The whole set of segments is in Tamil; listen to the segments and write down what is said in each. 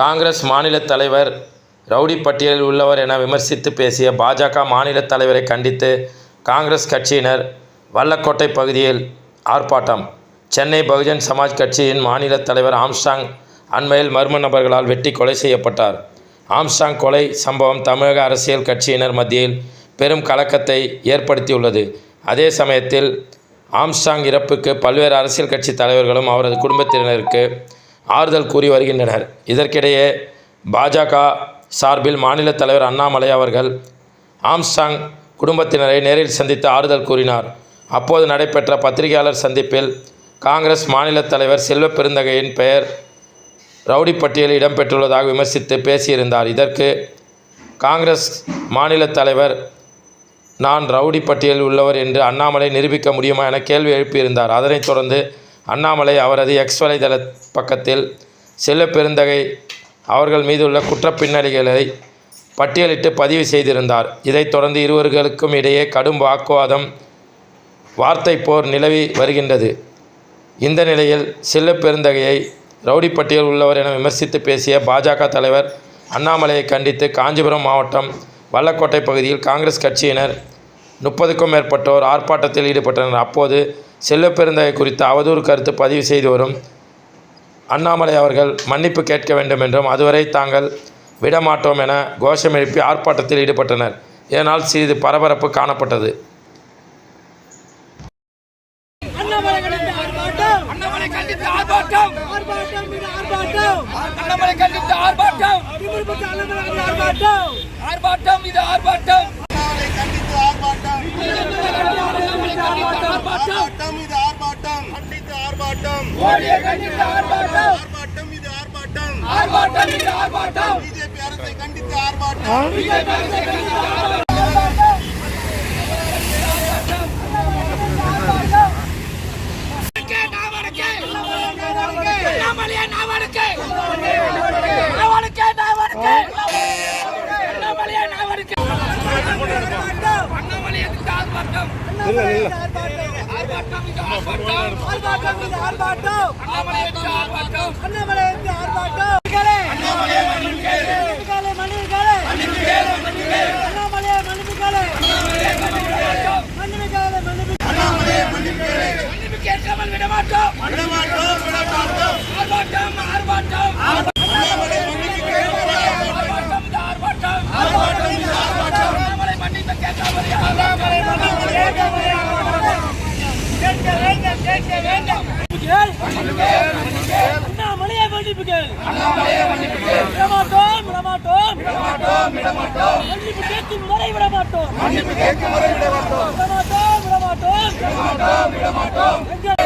காங்கிரஸ் மாநில தலைவர் ரவுடி பட்டியலில் உள்ளவர் என விமர்சித்து பேசிய பாஜக மாநில தலைவரை கண்டித்து காங்கிரஸ் கட்சியினர் வல்லக்கோட்டை பகுதியில் ஆர்ப்பாட்டம் சென்னை பகுஜன் சமாஜ் கட்சியின் மாநில தலைவர் ஆம்ஸ்டாங் அண்மையில் மர்ம நபர்களால் வெட்டி கொலை செய்யப்பட்டார். ஆம்ஸ்டாங் கொலை சம்பவம் தமிழக அரசியல் கட்சியினர் மத்தியில் பெரும் கலக்கத்தை ஏற்படுத்தியுள்ளது. அதே சமயத்தில் ஆம்ஸ்டாங் இறப்புக்கு பல்வேறு அரசியல் கட்சி தலைவர்களும் அவரது குடும்பத்தினருக்கு ஆறுதல் கூறி வருகின்றனர். இதற்கிடையே பாஜக சார்பில் மாநில தலைவர் அண்ணாமலை அவர்கள் ஆம்சாங் குடும்பத்தினரை நேரில் சந்தித்து ஆறுதல் கூறினார். அப்போது நடைபெற்ற பத்திரிகையாளர் சந்திப்பில் காங்கிரஸ் மாநில தலைவர் செல்வப்பெருந்தகையின் பெயர் ரவுடி பட்டியலில் இடம்பெற்றுள்ளதாக விமர்சித்து பேசியிருந்தார். இதற்கு காங்கிரஸ் மாநில தலைவர் நான் ரவுடி பட்டியலில் உள்ளவர் என்று அண்ணாமலை நிரூபிக்க முடியுமா என கேள்வி எழுப்பியிருந்தார். அதனைத் தொடர்ந்து அண்ணாமலை அவரது எக்ஸ் வலைதள பக்கத்தில் செல்வப்பெருந்தகை அவர்கள் மீதுள்ள குற்றப்பின்னணிகளை பட்டியலிட்டு பதிவு செய்திருந்தார். இதைத் தொடர்ந்து இருவர்களுக்கும் இடையே கடும் வாக்குவாதம் வார்த்தை போர் நிலவி வருகின்றது. இந்த நிலையில் செல்வப்பெருந்தகையை ரவுடி பட்டியலில் உள்ளவர் என விமர்சித்து பேசிய பாஜக தலைவர் அண்ணாமலையை கண்டித்து காஞ்சிபுரம் மாவட்டம் வல்லக்கோட்டை பகுதியில் காங்கிரஸ் கட்சியினர் முப்பதுக்கும் மேற்பட்டோர் ஆர்ப்பாட்டத்தில் ஈடுபட்டனர். அப்போது செல்வப்பெருந்தகை குறித்து அவதூறு கருத்து பதிவு செய்து வரும் அண்ணாமலை அவர்கள் மன்னிப்பு கேட்க வேண்டும் என்றும் அதுவரை தாங்கள் விடமாட்டோம் என கோஷம் எழுப்பி ஆர்ப்பாட்டத்தில் ஈடுபட்டனர். இதனால் சிறிது பரபரப்பு காணப்பட்டது. அண்ணாமலை கண்டித்து ஆர்ப்பாட்டம்! அண்ணாமலை கண்டித்து ஆர்ப்பாட்டம் ஆர்ப்பாட்டம் மீது ஆர்ப்பாட்டம் அண்ணாமலை கண்டித்து ஆர்ப்பாட்டம் திமிர் பெற்ற அண்ணாமலை மீது ஆர்ப்பாட்டம் ஆர்ப்பாட்டம் இது ஆர்ப்பாட்டம் கண்டித்து ஆர்ப்பாட்டம் ஆர்ப்பாட்டம் இது ஆர்ப்பாட்டம் கண்டித்து ஆர்ப்பாட்டம். மோடியை கண்டித்து ஆர்ப்பாட்டம். ஆர்ப்பாட்டம் இது ஆர்ப்பாட்டம். ஆர்ப்பாட்டம் இது ஆர்ப்பாட்டம். பிஜேபி அரசை கண்டித்து ஆர்ப்பாட்டம். அண்ணாமலையை ஆர்ப்பாட்டம் ஆர்ப்பாட்டம் இது ஆர்ப்பாட்டம் ஆர்ப்பாட்டம் மீது ஆர்ப்பாட்டம் அண்ணாமலை எதிர்த்து ஆர்ப்பாட்டம் அண்ணாமலை மீது ஆர்ப்பாட்டம் அண்ணாமலை மன்னிப்புகளே மன்னிப்புகளே அண்ணாமலை மன்னிப்புகளே மன்னிப்புகளே மன்னிப்புகளே மன்னிப்பு கேட்காமல் விடமாட்டோம் விடமாட்டோம் விடமாட்டோம் ஆர்ப்பாட்டம் ஆர்ப்பாட்டம் ஆர்ப்பாட்டம் இது ஆர்ப்பாட்டம் அண்ணாமலை மன்னிப்பு கேட்காமல் கேட்க வேண்டும் கேட்க வேண்டும் அண்ணாமலையை மன்னிப்புகள் விடமாட்டோம் விடமாட்டோம் மன்னிப்பு கேட்கும் வரை விடமாட்டோம் விடமாட்டோம் விடமாட்டோம் எங்கள்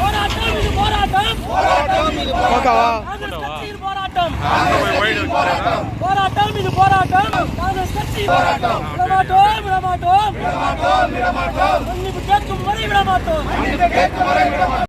போராட்டம் இது போராட்டம். போராட்டம் போராட்டம் இது போராட்டம் காங்கிரஸ் கட்சி விடமாட்டோம் விடமாட்டோம் கேட்கும் வரை விட மாட்டோம்